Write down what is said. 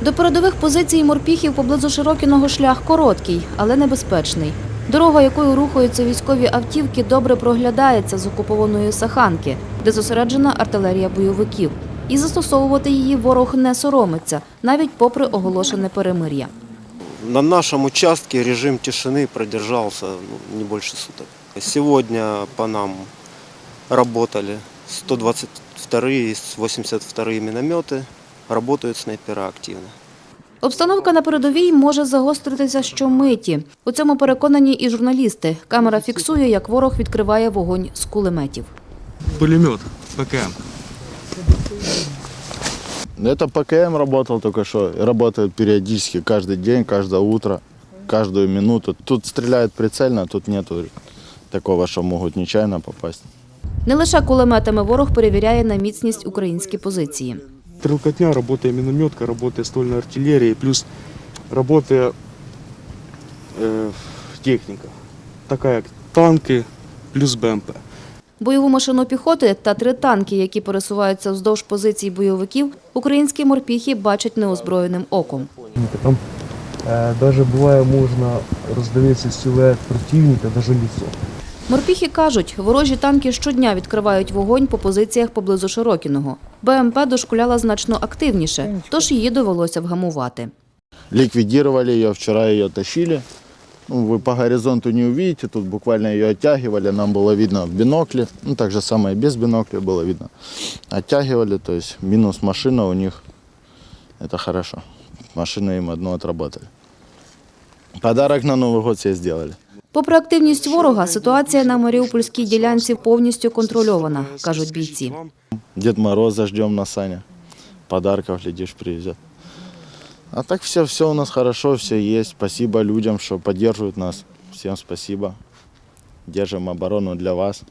До передових позицій морпіхів поблизу Широкіного шлях короткий, але небезпечний. Дорога, якою рухаються військові автівки, добре проглядається з окупованої Саханки, де зосереджена артилерія бойовиків. І застосовувати її ворог не соромиться, навіть попри оголошене перемир'я. На нашем участке режим тишины продержался ну, не больше суток. Сегодня по нам работали 122 и 82 минометы, работают снайпера активно. Обстановка на передовій може загостритися щомиті. У цьому переконані і журналісти. Камера фіксує, як ворог відкриває вогонь з кулеметів. Пулемет ПКМ. Это ПКМ работал только что. Работает периодически, каждый день, каждое утро, каждую минуту. Тут стреляют прицельно, тут нету такого, что могут нечаянно попасть. Не лише кулеметами ворог перевіряє на міцність українські позиції. Стрелкотня, работая минометка, работая ствольная артиллерия, плюс работая э, техника. Такая как танки, плюс БМП. Бойову машину піхоти та три танки, які пересуваються вздовж позицій бойовиків, українські морпіхи бачать неозброєним оком. Там е, даже буває можна роздивитися силует противника, даже лицо. Морпіхи кажуть, ворожі танки щодня відкривають вогонь по позиціях поблизу Широкіного. БМП дошкуляла значно активніше, тож її довелося вгамувати. Ликвидировали ее, вчера ее тащили. Ну, вы по горизонту не увидите, тут буквально ее оттягивали, нам было видно в бинокле. Ну, так же самое без бинокля было видно. Оттягивали, то есть минус машина у них, это хорошо. Машину им одну отработали. Подарок на Новый год себе сделали. Попри активність ворога, ситуація на Маріупольській ділянці повністю контрольована, кажуть бійці. Дід Мороза ждем на Саня. Подарков, глядиш, привезуть. А так все, все у нас хорошо, все є. Спасибо людям, що підтримують нас. Всім спасибо. Держимо оборону для вас.